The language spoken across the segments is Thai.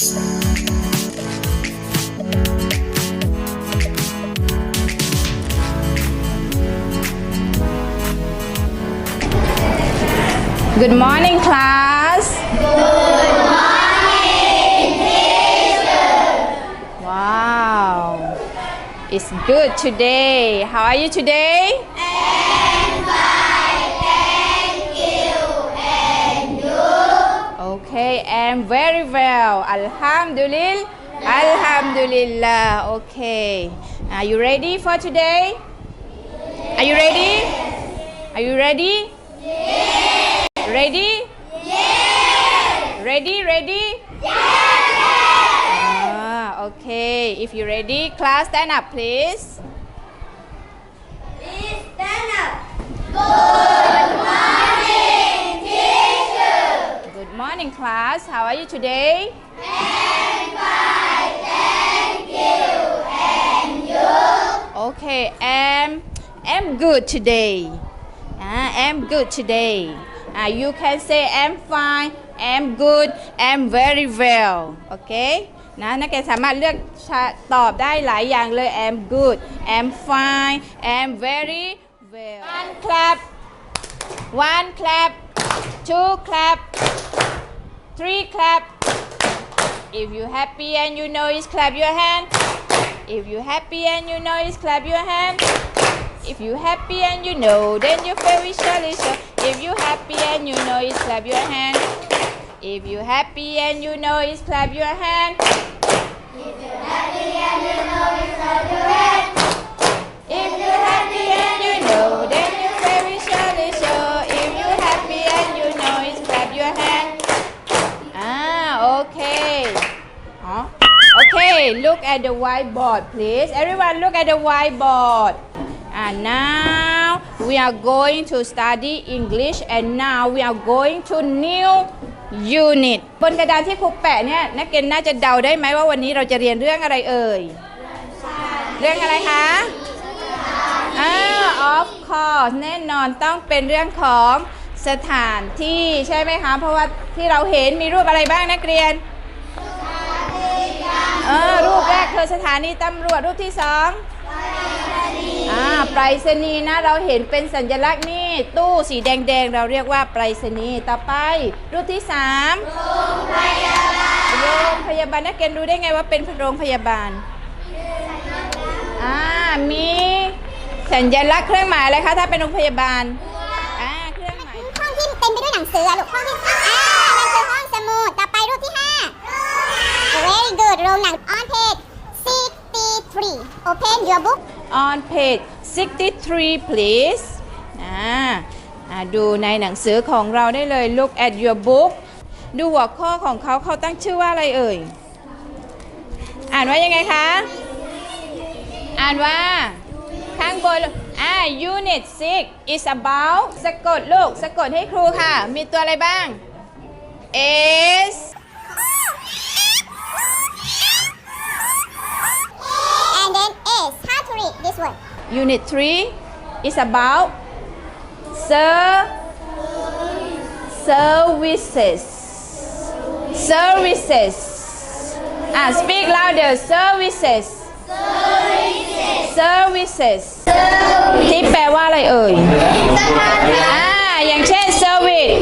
Good morning, class. Good morning, teacher. Wow. It's good today. How are you today? Okay, I'm very well. Alhamdulillah. Alhamdulillah. Okay. Are you ready for today? Are you ready? Are you ready? Yes. Ready? Yes. Ready? Ready? Yes. Ah, okay. If you're ready, class stand up, please. Please stand up. Good morning, class. How are you today? Okay, am am good today. Ah, am good today. Ah, you can say am fine, am good, am very well. Okay นะนักเรียนสามารถเลือกตอบได้หลายอย่างเลย am good, am fine, am very well. One clap, one clap, two clap, three clap. If you happy and you know it, clap your hand. If you happy and you know it, clap your hand. If you happy and you know, then you're very surely show. If you happy and you know it, clap your hand. If you happy and you know it, clap your hand. If you happy and you know, then look at the whiteboard, please. Everyone, look at the whiteboard. And now we are going to study English, and now we are going to new unit. บนกระดานที่ครูแปะเนี่ยนักเรียนน่าจะเดาได้ไหมว่าวันนี้เราจะเรียนเรื่องอะไรเอ่ย เรื่องอะไรคะอ่า of course แน่นอนต้องเป็นเรื่องของสถานที่ใช่ไหมคะ เพราะว่าที่เราเห็นมีรูปอะไรบ้างนักเรียน เออรูปแรกคือสถานีตำรวจรูปที่สองอ่าไปรษณีย์นะเราเห็นเป็นสัญลักษณ์นี่ตู้สีแดงๆ เราเรียกว่าไปรษณีย์ต่อไป รูปที่สามโรงพยาบาลโรงพยาบาลนักเรียนรู้ได้ไงว่าเป็นโรงพยาบาลอ่ามีสัญลักษณ์เครื่องหมายอะไรคะถ้าเป็นโรงพยาบาลอ่าเครื่องหมายห้องที่เต็มไปด้วยหนังสืออะลูกห้องที่อ่ามันคือห้องสมุดต่อไปรูปที่ 5 Very good โรงหนัง on page 63 Open your book on page 63 please อ่าดูในหนังสือของเราได้เลย look at your book ดูหัวข้อของเขาเขาตั้งชื่อว่าอะไรเอ่ย อ่านว่ายังไงคะ อ่านว่าข้างบนอ่า unit 6 is about สะกดลูก สะกดให้ครูค่ะ มีตัวอะไรบ้าง s and then S how to read this word Unit 3 is about ser services. Services. Ah, speak louder. Services. Services. ที่แปลว่าอะไรเอ่ยอ่าอย่างเช่น service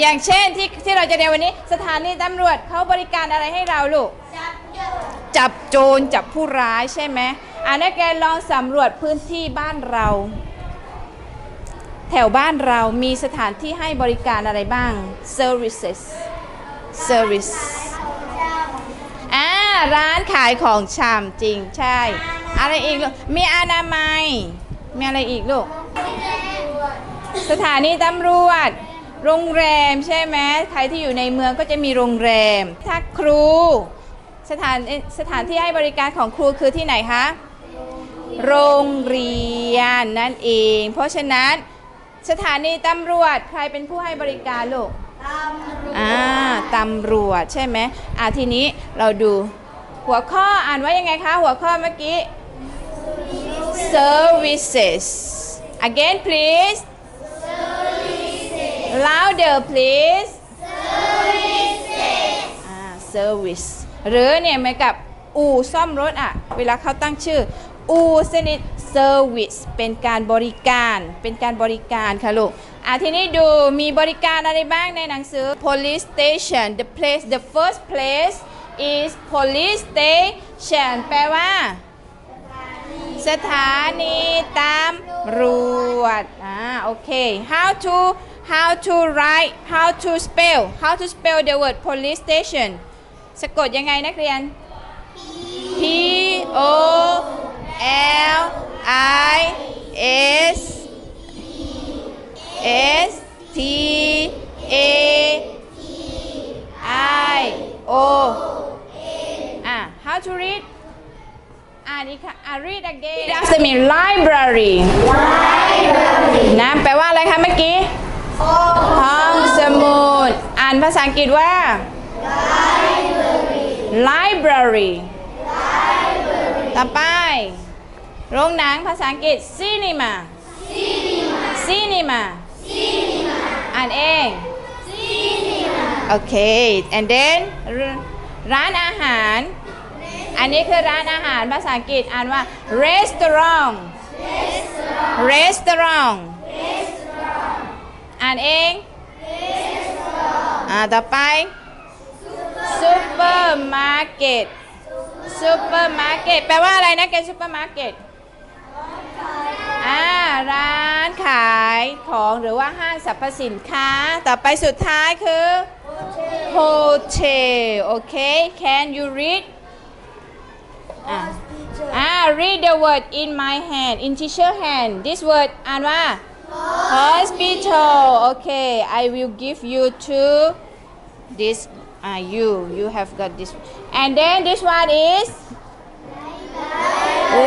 อย่างเช่นที่ที่เราจะเรียนวันนี้ สถานีตำรวจเขาบริการอะไรให้เราลูก จับโจรจับผู้ร้ายใช่ไหม อ่านักแกลองสำรวจพื้นที่บ้านเรา แถวบ้านเรามีสถานที่ให้บริการอะไรบ้าง services service อ่าร้านขายของชำจริงใช่ อะไรอีกลูก มีอนามัย มีอะไรอีกลูก สถานีตำรวจ โรงแรมใช่ไหมใครที่อยู่ในเมืองก็จะมีโรงแรม ถ้าครูสถานสถานที่ให้บริการของครูคือที่ไหนคะ โรงเรียนนั่นเอง เพราะฉะนั้นสถานีตำรวจใครเป็นผู้ให้บริการลูกอ่าตำรวจใช่ไหมอ่าทีนี้เราดูหัวข้ออ่านว่ายังไงคะ หัวข้อเมื่อกี้ services again please louder please อ่า service หรือเนี่ยเหมือนกับอู่ซ่อมรถอะ เวลาเขาตั้งชื่อ อู่สนิทเซอร์วิสเป็นการบริการเป็นการบริการค่ะลูกอะทีนี้ดูมีบริการอะไรบ้างในหนังสือ police station the place the first place is police station แปลว่า สถานีตำรวจอ่าโอเค how to how to write how to spell how to spell the word police station สะกดยังไงนักเรียน P O L I S S T A I O อะ how to read อ่านอีกค่ะ อ่า read again after me library นะแปลว่าอะไรคะเมื่อกี้ห้องสมุด อ่านภาษาอังกฤษว่า library ต่อไป โรงหนังภาษาอังกฤษ cinema cinema อ่านเอง โอเค and then ร้านอาหาร อันนี้คือร้านอาหารภาษาอังกฤษอ่านว่า restaurant restaurant อ่านเอง อ่า ต่อไป supermarket supermarket แปลว่าอะไรนะเกน supermarket อ่าร้านขายของหรือว่าห้างสรรพสินค้า ต่อไปสุดท้ายคือ hotel โอเค can you read อ่าอ่า read the word in my hand in teacher hand this word อ่านว่า hospital okay I will give you two this ah you you have got this and then this one is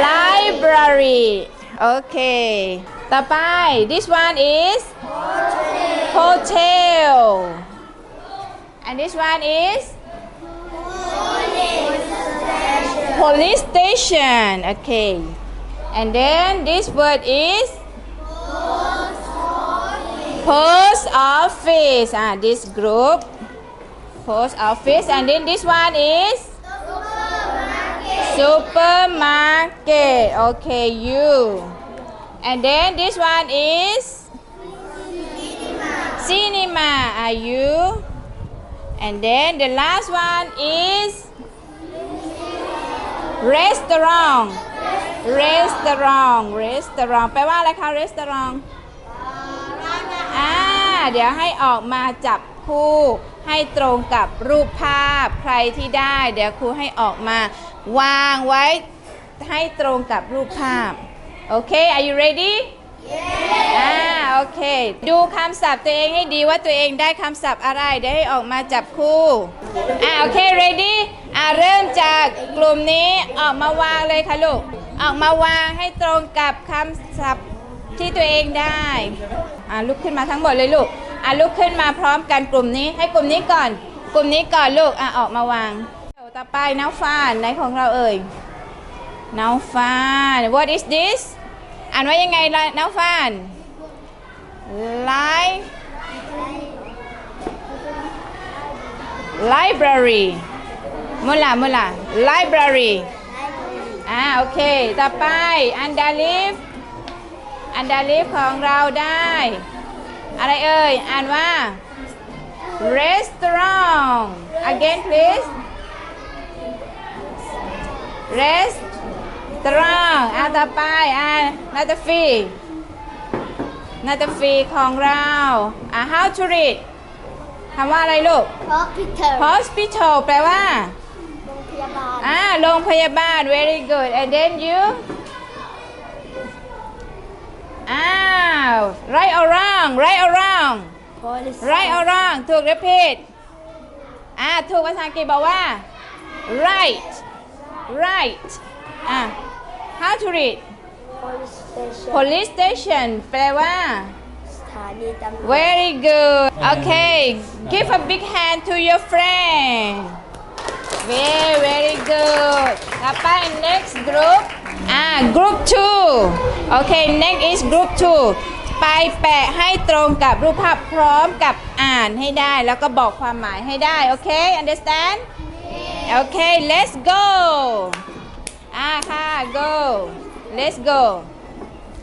library okay ต่อไป this one is hotel and this one is police station okay and then this word is post office ah this group post office and then this one is supermarket okay you and then this one is cinema are you and then the last one is restaurant restaurant restaurant แปลว่าอะไรคะ restaurant อ่าเดี๋ยวให้ออกมาจับคู่ ให้ตรงกับรูปภาพใครที่ได้ เดี๋ยวครูให้ออกมา วางไว้ให้ตรงกับรูปภาพ โอเค are you ready อ่าโอเค ดูคำศัพท์ตัวเองให้ดีว่าตัวเองได้คำศัพท์อะไร เดี๋ยวให้ออกมาจับคู่อ่าโอเค ready อ่าเริ่มจากกลุ่มนี้ออกมาวางเลยค่ะลูก ออกมาวางให้ตรงกับคำศัพท์ที่ตัวเองได้อ่าลุกขึ้นมาทั้งหมดเลยลูก อ่าลุกขึ้นมาพร้อมกันกลุ่มนี้ ให้กลุ่มนี้ก่อน กลุ่มนี้ก่อนลูกอ่าออกมาวางต่อไปน้าวฟานไหนของเราเอ่ยน้าวฟาน what is this อ่านว่ายังไงล่ะน้าวฟาน Li library มุลามุลา library อ่าโอเค ต่อไปอันดาลิฟอันดาลิฟของเราได้ อะไรเอ่ย อ่านว่า restaurant again please restaurant อ่าต่อไปอ่านาตาฟีนาตาฟีของเราอ่า how to read คำว่าอะไรลูก hospital hospital แปลว่า โรงพยาบาล อ่า โรงพยาบาล very good and then you อ้าว right or wrong right or wrong police right or wrong ถูกหรือผิดอ่า ถูกภาษาอังกฤษบอกว่า right right อ่า how to read police station police station แปลว่า สถานีตำรวจ Very good. Okay, give a big hand to your friend. Very, very good. ต่อไป next group อ่า group two. Okay, next is group two. ไปแปะให้ตรงกับรูปภาพพร้อมกับอ่านให้ได้ แล้วก็บอกความหมายให้ได้ โอเค understand โอเค let's go อ่าค่ะ go let's go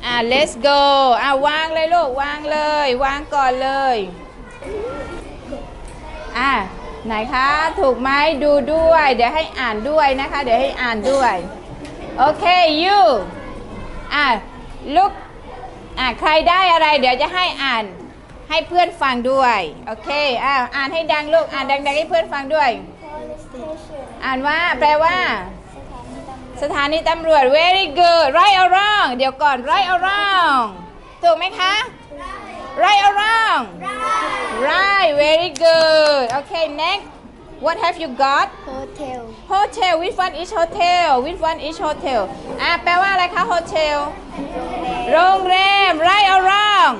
อ่า let's go อ่าวางเลยลูก วางเลย วางก่อนเลย อ่าไหนคะ ถูกไหมดูด้วย เดี๋ยวให้อ่านด้วยนะคะ เดี๋ยวให้อ่านด้วย โอเค you อ่า look อ่าใครได้อะไร เดี๋ยวจะให้อ่านให้เพื่อนฟังด้วยโอเคอ่าอ่านให้ดังลูกอ่านดังๆให้เพื่อนฟังด้วย อ่านว่าแปลว่า สถานีตำรวจ very good right or wrong เดี๋ยวก่อน right or wrong ถูกไหมคะ right or wrong right very good okay next what have you got hotel hotel which one is hotel which one is hotel อ่ะแปลว่าอะไรคะ hotel โรงแรม right or wrong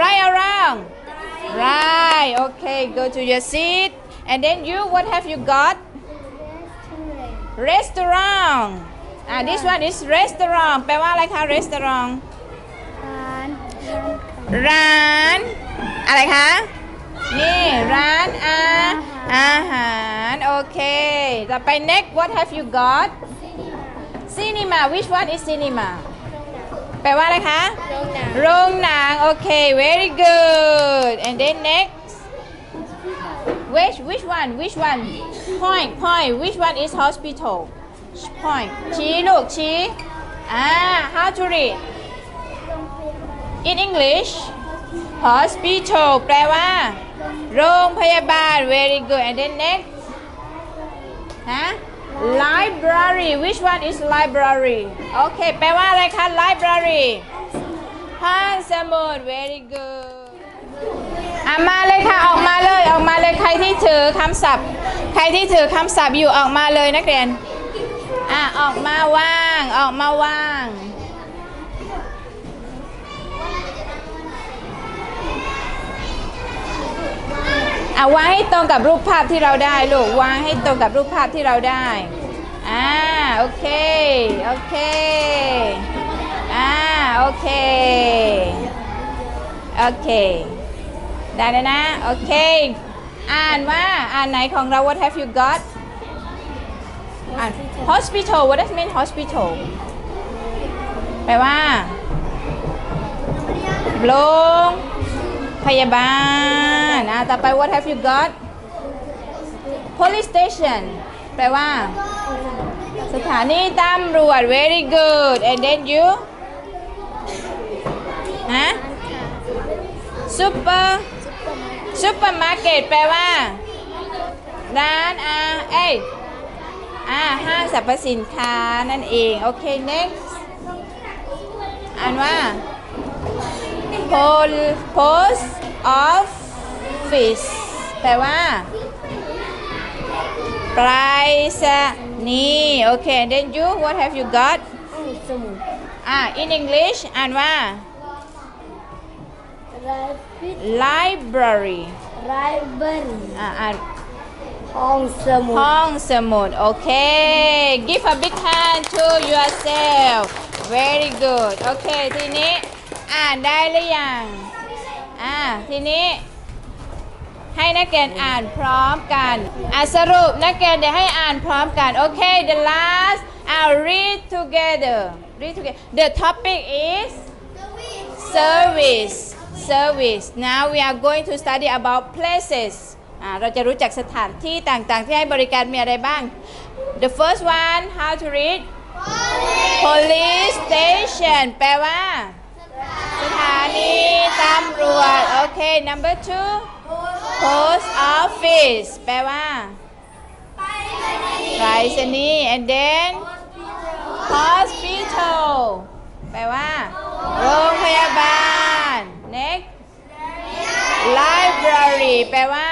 right or wrong right okay go to your seat and then you what have you got restaurant อ่ะ this one is restaurant แปลว่าอะไรคะ restaurant ร้าน อะไรคะ นี่ร้านอาอาหารโอเคต่อไป next what have you got cinema which one is cinema แปลว่าอะไรคะ โรงหนัง โอเค very good and then next which which one which one point point which one is hospital point ชี้ลูกชี้อ่า how to read in English hospital แปลว่า โรงพยาบาล very good and then next ฮะ library which one is library โอเค แปลว่าอะไรคะ library ห้องสมุด very good อะมาเลยค่ะ ออกมาเลย ออกมาเลย ใครที่ถือคำศัพท์ ใครที่ถือคำศัพท์อยู่ออกมาเลยนักเรียน อะ ออกมาว่าง ออกมาว่าง อะวางให้ตรงกับรูปภาพที่เราได้ลูกวางให้ตรงกับรูปภาพที่เราได้อ่าโอเคโอเคอ่าโอเคโอเคได้แล้วนะโอเคอ่านว่าอ่านไหนของเรา what have you got อ่าน hospital what does mean hospital แปลว่าโรง พยาบาลอะต่อไป what have you got police station แปลว่า สถานีตำรวจ very good and then you ฮะ super supermarket แปลว่า ร้านอาเอ้ยอ่าห้างสรรพสินค้านั่นเอง โอเค next อ่านว่า Pol post office แปลว่า ปลายสนีย์โอเค then you what have you got สมุด อ่า in English อ่านว่า library ไรเบิล อ่าอ่าน ห้องสมุด ห้องสมุด โอเค give a big hand to yourself very good โอเค ทีนี้ อ่านได้หรือยังอ่าทีนี้ให้นักเรียนอ่านพร้อมกันอ่าสรุปนักเรียนเดี๋ยวให้อ่านพร้อมกัน โอเค the last I'll read together read together the topic is service service now we are going to study about places อ่าเราจะรู้จักสถานที่ต่างๆ ที่ให้บริการมีอะไรบ้าง the first one how to read police station แปลว่า สถานีตำรวจ โอเค number two post office แปลว่าไปรษณีย์ and then hospital แปลว่า โรงพยาบาล next library แปลว่า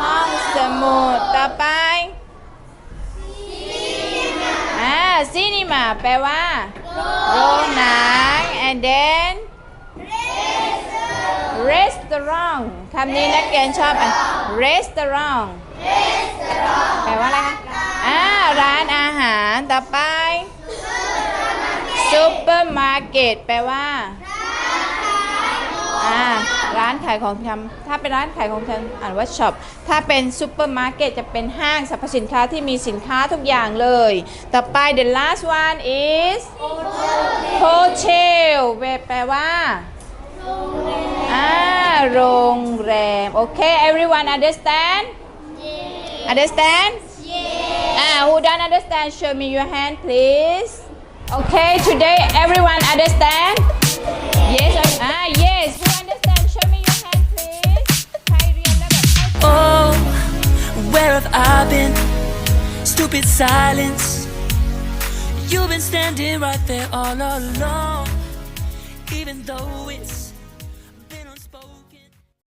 ห้องสมุด ต่อไปอ่า cinema แปลว่า โรงหนัง and then restaurant คำนี้นักเรียนชอบอะ restaurant แปลว่าอะไรคะอ่าร้านอาหารต่อไป supermarket แปลว่าอ่า ร้านขายของชำถ้าเป็นร้านขายของชำอ่านว่าช็อปถ้าเป็นซูเปอร์มาร์เก็ตจะเป็นห้างสรรพสินค้าที่มีสินค้าทุกอย่างเลย ต่อไป the last one is hotel แปลว่าอ่าโรงแรม โอเค everyone understand understand Ah, who don't understand, show me your hand, please. Okay, today everyone understand? Yes, or- ah, yes. Have I been? Stupid silence. You've been standing right there all along. Even though it's